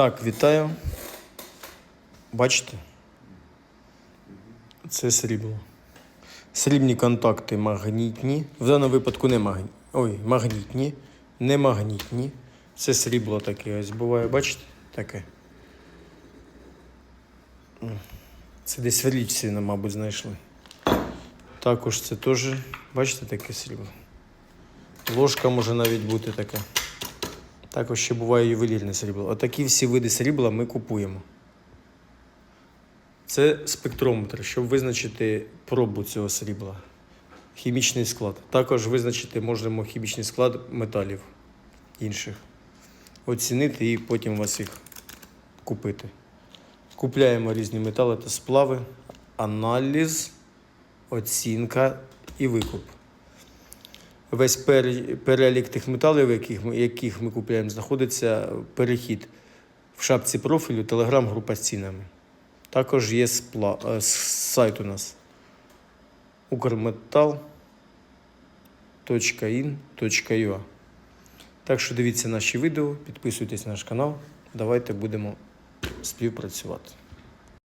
Так, вітаю. Бачите? Це срібло. Срібні контакти магнітні. В даному випадку не магнітні. Ой, магнітні, не магнітні. Це срібло таке ось буває, бачите? Таке. Це десь в річці, ну, мабуть, знайшли. Також це теж, бачите, таке срібло. Ложка може навіть бути така. Також ще буває ювелірне срібло. Отакі всі види срібла ми купуємо. Це спектрометр, щоб визначити пробу цього срібла. Хімічний склад. Також визначити можемо хімічний склад металів інших. Оцінити і потім вас їх купити. Купляємо різні метали та сплави, аналіз, оцінка і викуп. Весь перелік тих металів, яких ми, яких ми купуємо, знаходиться перехід в шапці профілю телеграм-група з цінами. Також є спла... е, сайт у нас ukrmetal.in.ua. Так що дивіться наші відео, підписуйтесь на наш канал. Давайте будемо співпрацювати.